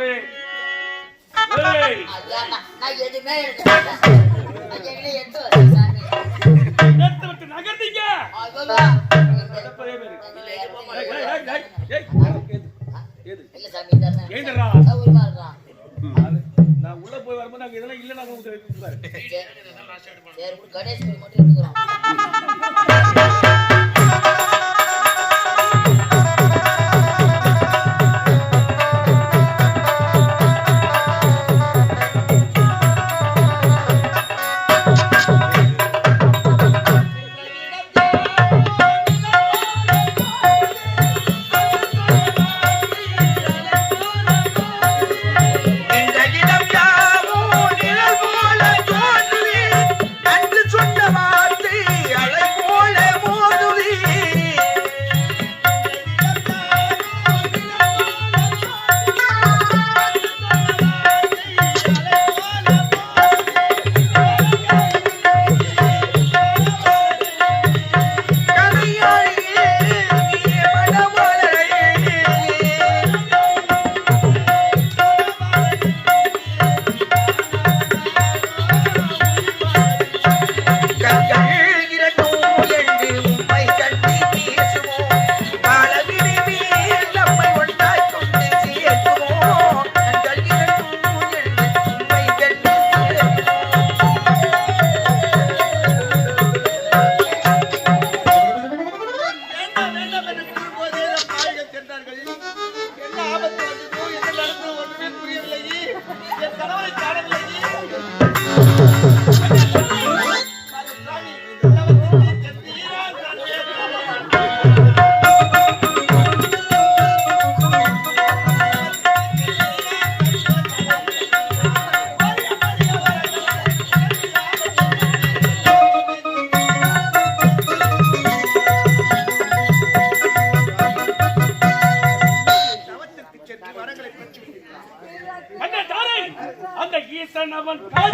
நானே நகர்ந்தீங்க நான் உள்ள போய் வரும்போது நாங்க இதெல்லாம் இல்ல நாங்க உங்களுக்கு கணேஷ் மட்டும்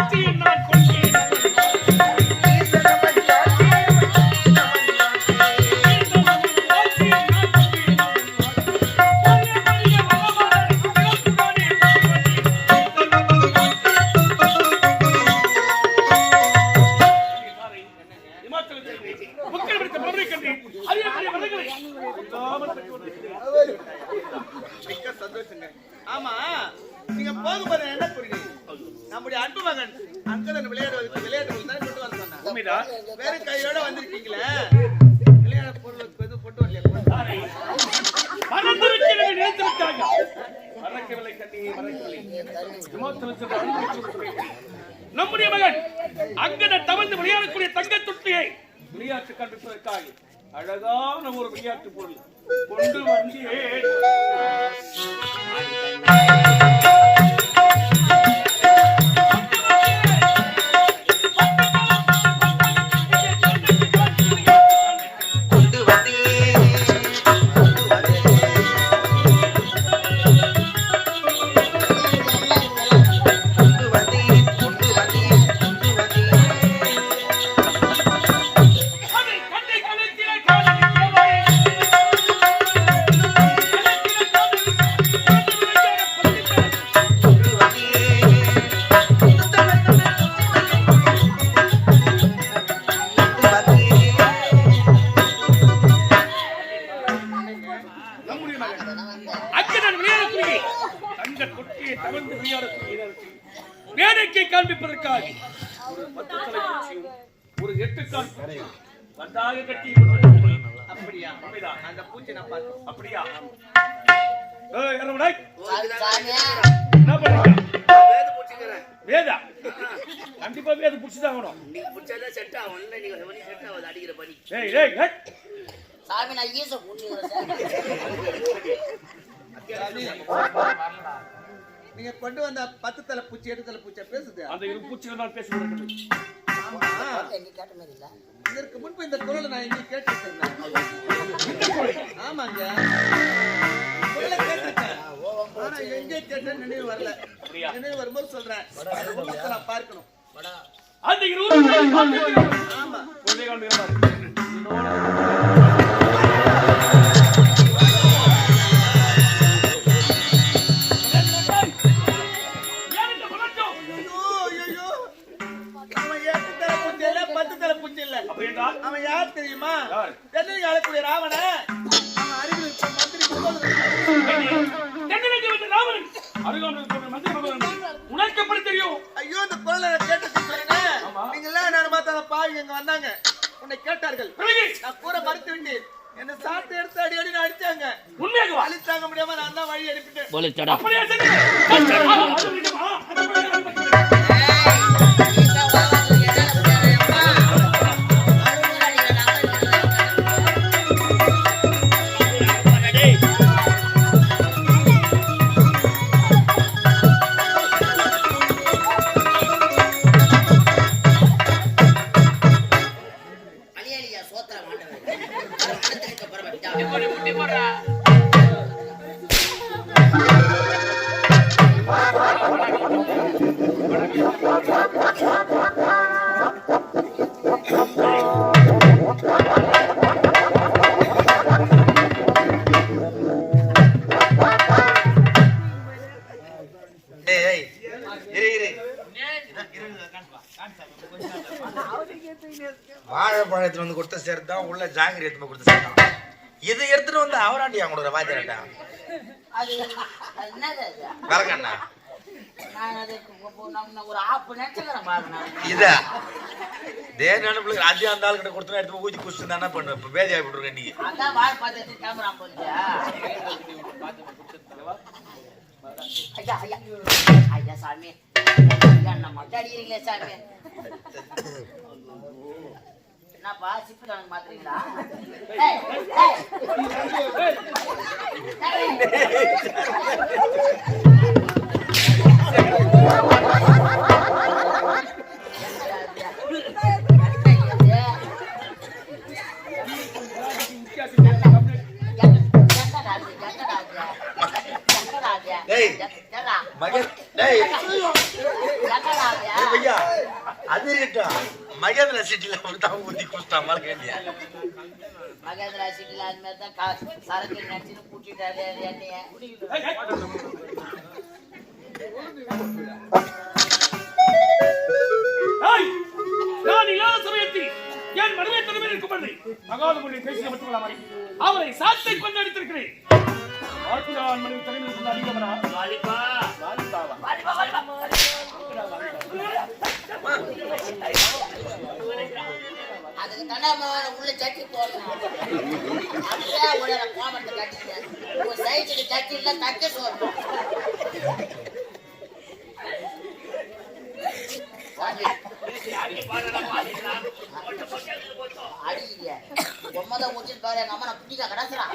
Tina Cortina. பத்து நம்முடைய மகன் அங்கன தவழ்ந்து விளையாடக்கூடிய தங்க தொட்டியை விளையாட்டு கண்டுப்பதற்காக அழகான ஒரு விளையாட்டு பொருள் கொண்டு வந்தேன் வேடிக்கை காண்பிப்பதற்காக. ஒரு எட்டு கால். வந்தாக கட்டி அப்படியா. அந்த பூச்சி நான் பார்த்தேன். அப்படியா? என்ன பண்றீங்க வேது. கண்டிப்பா வேது புடிச்சுதான் ஆகணும். நீங்க பிடிச்சாதான் செட் ஆகும் இல்லை நீங்க பண்ணி செட் ஆகுது அடிக்கிற பனி ஏய் ஏய். சாமி நான் ஈச நீங்க கொண்டு வந்த பத்து தலை பூச்சி எட்டு தலை பூச்சியா பேசுது? அந்த இரு பூச்சிகள் நான் பேசுகிறேன் ஆமா. நீ கேட்ட மாதிரி இல்ல. இதற்கு முன்பு இந்த குரலை நான் எங்க கேட்டிருக்கேன். ஆமாங்க. குரலை கேட்டிருக்கேன். ஆனா எங்க கேட்டேன்னு நினைவு வரல? நினைவு வரும்போது சொல்றேன். நான் பார்க்கணும். அந்த ஆமா. இல்ல அவன் யார் தெரியுமா? தென்னை ஆளக்கூடிய ராவண அருகில் இருக்க மந்திரி கும்பல் உனக்கு எப்படி தெரியும்? ஐயோ இந்த குரலை கேட்டு. நீங்க எல்லாம் நான் பார்த்த பாவி இங்க வந்தாங்க. உன்னை கேட்டார்கள். நான் கூற மறுத்து விட்டேன். என்ன சாப்பிட்டு எடுத்து அடி அடி அடிச்சாங்க. உண்மையாக தாங்க முடியாம நான் தான் வழி அனுப்பிட்டேன். வாழைப்பழத்துல வந்து கொடுத்த சேர்த்து உள்ள ஜாங்கிரி எடுத்து கொடுத்த சேர்த்தான் இது எடுத்துட்டு வந்து அவராண்டி அவங்க கொடுக்குற நினைச்சுக்கிறேன் பாருங்க இதா. தே நினைப்புல அது அந்த ஆளுகிட்ட கொடுத்தா எடுத்து ஊத்தி குடிச்சு பண்ணுவேன் இப்போ பேதி ஆகி விட்டுருக்கேன் நீ. அதான் வாழ் பார்த்துட்டு கேமரா போச்சா ஐயா ஐயா. ஐயா சாமி. சாமி. என்னப்பா சிப்பு கணக்கு மாத்துறீங்களா? ஏய், ஏய். அது மாதிரி தான் சரக்கு நினைச்சுன்னு கூட்டிட்டாரு என்னைய. ஏய், ஏய். ஏய், நான் இல்லாத சமயத்தில் என் மனைவி தலைமையில் இருக்கும் பொழுது மகாத மொழி பேசிய மட்டுமல்லாமல் அவரை சாத்தை கொண்டு அடித்திருக்கிறேன். ஆட்சியாளர் மனைவி தலைமையில் இருந்த அதிகமனா வாலிபா. வாலிபாவா? அதுக்கு அவன் உள்ள சட்டி போடணும் அப்படியே உள்ள கோமத்தை கட்டிட்டேன் ஒரு சைஸுக்கு சட்டி இல்ல தக்க சோறணும் அடிக்கலையே பொம்மதான் ஊற்றிட்டு பாரு எங்க அம்மா நான் பிடிக்க கிடக்குறான்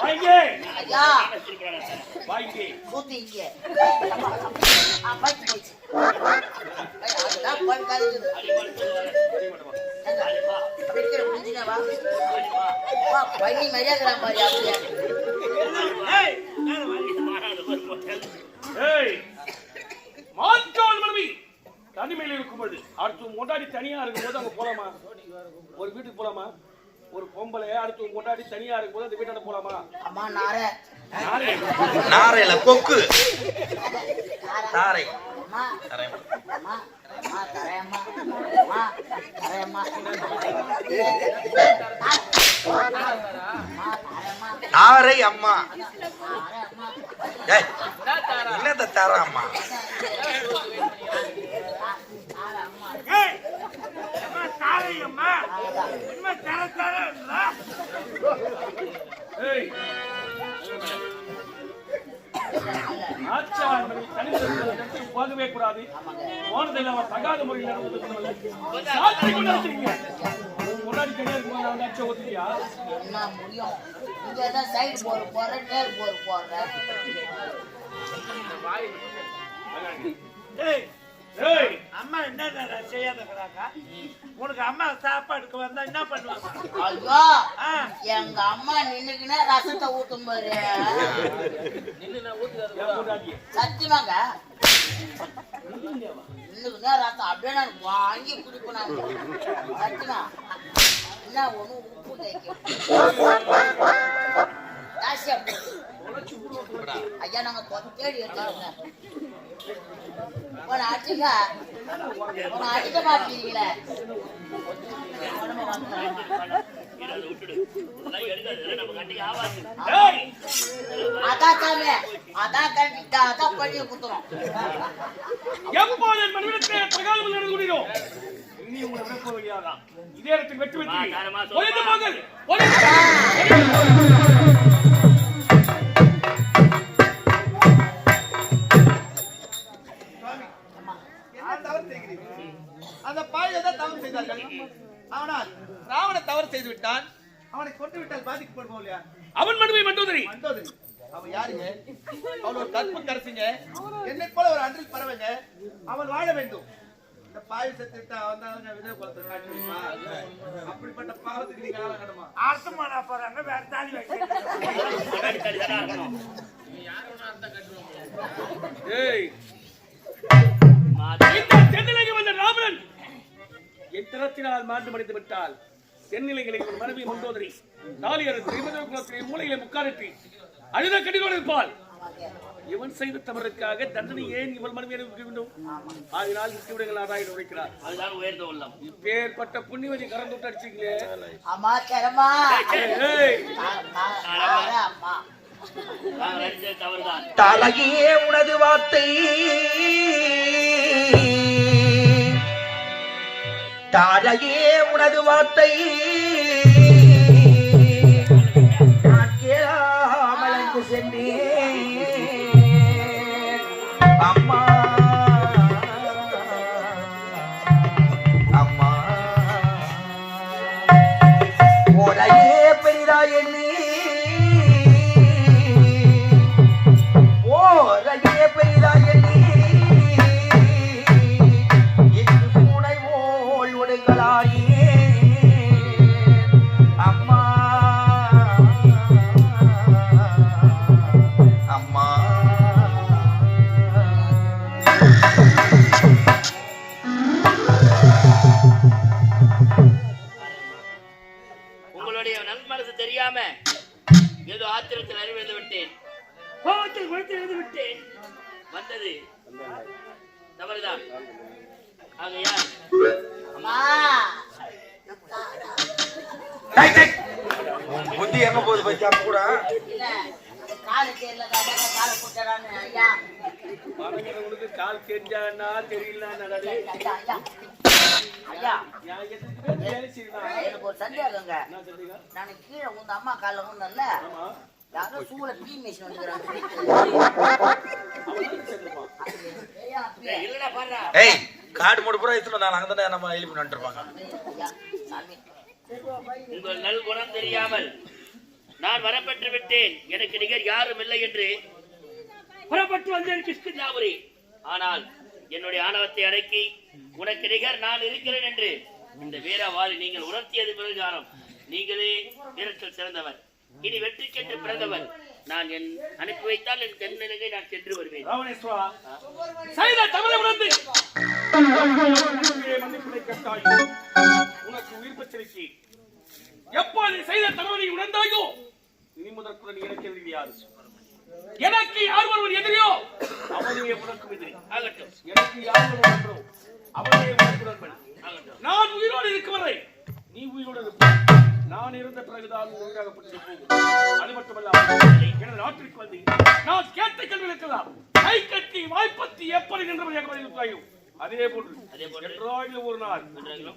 வாங்கி ஐயா வாங்கி சூத்து இங்க ஆ பச்சு போச்சு ஐயா, அதுதான் பல் கழுகுது பண்ணி. மரியாதை ஏய் மாற்றாள் மனைவி. தனிமையில் இருக்கும்போது அடுத்து கொண்டாடி தனியா இருக்கும்போது அங்க போலாமா? ஒரு வீட்டுக்கு போலாமா? ஒரு பொம்பளை அடுத்து கொண்டாடி தனியா இருக்கும்போது அந்த வீட்டாண்ட போலாமா? அம்மா நார? நாரையில கொக்கு. தாரை. அம்மா. தரையம்மா. தரையம்மா அம்மா தரையம்மா தரையம்மா தாரை அம்மா. என்னத்த யாரா அம்மா? ஏய் போகவே கூடாது. போனதில் அவன் தகாத முறையில் நடந்து முன்னாடி நான் ஒத்துக்கியா என்ன முடியும் இங்க தான் சைடு போர். போறேன் நேர் ஏய் அம்மா என்ன செய்யாதங்கிறாங்க உனக்கு அம்மா சாப்பாடுக்கு வந்தா என்ன பண்ணுவாங்க ஐயோ எங்க அம்மா நின்னுக்குன்னா ரசத்தை ஊத்தும் பாரு. என் பொண்டாட்டி. சத்தியமாங்க நின்னுக்குன்னா ரசம் அப்படியே நான் வாங்கி குடிப்பேன் நான். என்ன ஒண்ணு உப்பு ஐயா நாங்க தேடி உன உன அடிக்க மாட்டீங்களே. அதான் சாமி அதான் கண்டிப்பா அதான் பண்ணி குத்துறோம் எப்போது நடந்து இனி உங்களை விட இதே இடத்தில் வெற்றி வெற்றி போங்கள் ஒழிந்து அர்த்தம் பண்ண போறாங்க வேற தாலி தென்னிலைக்கு வந்த ராவணன் என் திறத்தினால் மாண்டு மடித்து விட்டால் தென்னிலைகளில் ஒரு மனைவி மண்டோதரி தாலியர் திருமண குலத்திலே மூலையிலே முக்காலிட்டு அழுத கடிதோடு இருப்பாள். இவன் செய்த தவறுக்காக தண்டனை ஏன் இவள் மனைவி அனுபவிக்க வேண்டும்? ஆகினால் விட்டுவிடுங்கள் ஆதாயம் உழைக்கிறார் அதுதான் உயர்ந்த உள்ளம். இப்பேற்பட்ட புண்ணியவதி கறந்து விட்டு அடிச்சீங்களே அம்மா தவறுதான். தலையே உனது வார்த்தை. தாரையே உனது வார்த்தை. தெரியல காலை காலை போட்டுறான்னு ஐயா பணங்கிறவனுக்கு கால் தெரிஞ்சானா தெரியல எனக்கு ஒரு சந்தேகங்க நான் கீழே உந்த அம்மா காலில் உண்டல்ல ஆமா யாரோ சூழ பீ மிஷின் வந்துக்கிறாங்க காடு மூடு பூரா இத்தனை நான் அங்க தானே நம்ம ஐயா சாமி உங்கள் நல் குணம் தெரியாமல் நான் வரப்பெற்று விட்டேன். எனக்கு நிகர் யாரும் இல்லை என்று புறப்பட்டு வந்தேன் கிருஷ்ணஜாபுரி ஆனால் என்னுடைய ஆணவத்தை அடக்கி உனக்கு நிகர் நான் இருக்கிறேன் என்று இந்த வீரவாளி நீங்கள் உணர்த்தியது பிரகாரம் நீங்களே வீரத்தில் சிறந்தவர். இனி வெற்றிக்கென்று பிறந்தவர். நான் என் அனுப்பி வைத்தால் என் தென்னிலகை நான் சென்று வருவேன். உனக்கு உயிர் பிரச்சனைக்கு எப்போது செய்த தவறை உணர்ந்தாயோ? இனி முதற்குடன் எனக்கு எதிரி யாரு? எனக்கு யார் ஒருவர் எதிரியோ அவனுடைய உனக்கும் எதிரி ஆகட்டும் எனக்கு யார் ஒருவர் அவனுடைய அவனே உனக்கு நண்பன் நான் உயிரோடு இருக்கும் வரை நீ உயிரோடு இருப்பாய் நான் இருந்த பிறகுதான் உன் உயிராகப்பட்டு போகும். அது மட்டுமல்ல எனது நாட்டிற்கு வந்து நான் கேட்ட இருக்கலாம் கை கட்டி வாய்ப்பத்தி எப்படி நின்றவர்கள் பதில் அதே போன்று ஒரு நாள்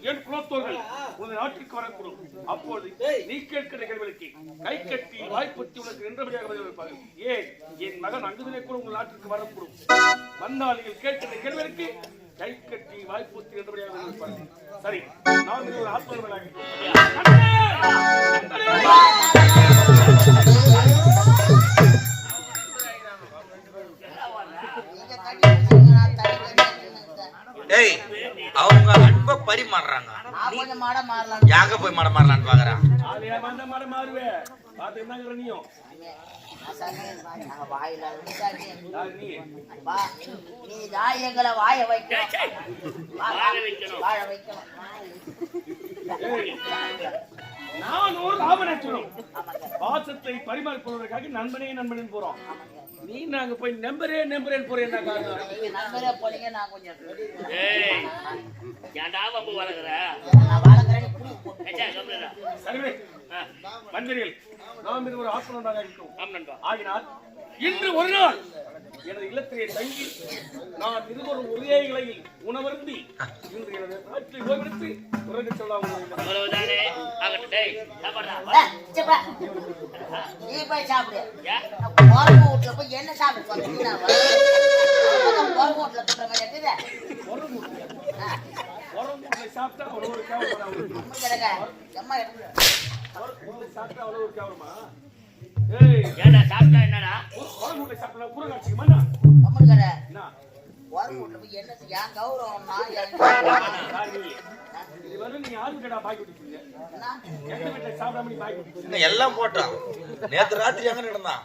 என் குலத்தோர்கள் உனது நாட்டிற்கு வரக்கூடும். அப்போது நீ கேட்கிற கேள்விகளுக்கு கை கட்டி வாய்ப்பத்தி உனக்கு நின்றபடியாக ஏன்? என் மகன் அங்குதலே கூட உங்கள் நாட்டிற்கு வரக்கூடும். வந்தால் நீங்கள் கேட்கிற கேள்விகளுக்கு கை கட்டி வாய்ப்பத்தி நின்றபடியாக சரி நான் ஒரு ஆத்மர்களாக பரிமாறுறாங்க நான் கொஞ்சம் மாட மாறலாம் யாங்க போய் மட மாறலான்னு பாக்குறான் எங்களை வாய வைக்கணும் வா, வாழ வைக்கணும். நான் ஒரு ராமநாச்சுரம் பாசத்தை பரிமாறிக்கொள்வதற்காக நண்பனே நண்பனே போறோம். நீ நாங்க போய் நம்பரே நம்பரேன்னு போறேன் நீங்க நண்பரே போனீங்க நான் கொஞ்சம் ஏய் ஏன்டா வம்பு வளர்க்குற நான் புடி கம்முடா சரிவே மந்திரிகள் நாம் இது ஒரு ஆசிரியராக இருக்கிறோம் ஆம் நண்பா. ஆகினால் இன்று ஒரு நாள் எனது இல்லத்திலே தங்கி நான் இருவரும் ஒரே இலையில் உணவருந்தி இன்று எனது நாட்டில் ஓய்வெடுத்து உறங்க போய் என்ன சாப்பிட்டு சாப்பிட்டா அவ்வளோ ஒரு கேவலம்? உறவு சாப்பிட்டா கேவலமா ஏய் ஏன்டா சாப்பிட்டா என்னடா உறவு சாப்பிட்டா குறை காட்சிக்குமா அம்மா கிடக்க. என்ன? போய்? என் கௌரவம்னா கடா எல்லாம் போட்டான். நேத்து ராத்திரி எங்க நடந்தான்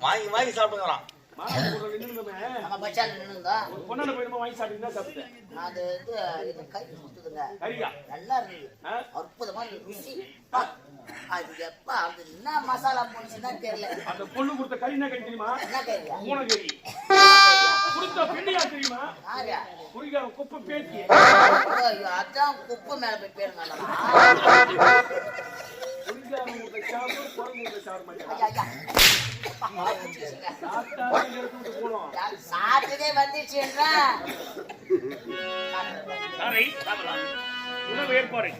வாங்கி வாங்கி சாப்பிடுங்கிறான் நம்ம நின்னுங்க. ஒரு பொண்ணான போய் வாங்கி சாப்பிட்டு தான் சாப்பிட்டேன் அது இது இது கை கொடுத்ததுங்க. சரியா? நல்லா இருந்தது? அற்புதமான ருசி. அது எப்ப அது என்ன மசாலா போச்சுன்னா தெரியல. அந்த பொண்ணு கொடுத்த கறி என்ன கறி தெரியுமா? என்ன தெரியல பூனை கறி. கொடுத்த பெண்ணியா தெரியுமா? ஆரியா குறிகார குப்பை ஐயோ, அதான் குப்பை மேல போய் பேருங்க சாப்பிட மாட்டேன். சாப்பிட்டதே வந்துச்சு என்றா? உணவு ஏற்பாடு.